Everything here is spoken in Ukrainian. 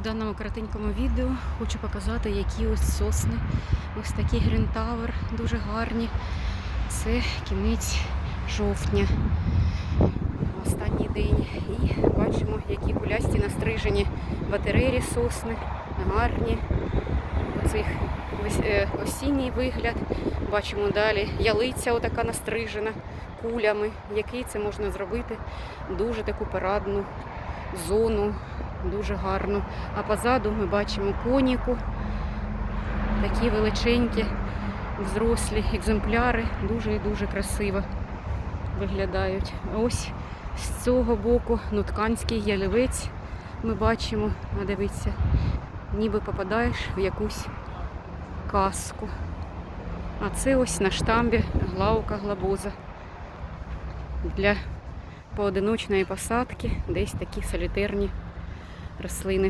В даному коротенькому відео хочу показати, які ось сосни. Ось такі грінтавер, дуже гарні. Це кінець жовтня, останній день. І бачимо, які кулясті настрижені батареї сосни, гарні. Оцих е, осінній вигляд. Бачимо далі ялиця отака настрижена кулями. Який це можна зробити? Дуже таку парадну зону, дуже гарну. А позаду ми бачимо коніку, такі величенькі, взрослі екземпляри, дуже і дуже красиво виглядають. Ось з цього боку нутканський ялівець ми бачимо, а дивіться, ніби попадаєш в якусь казку. А це ось на штамбі главка глобоза для поодиночної посадки, десь такі солітерні рослини.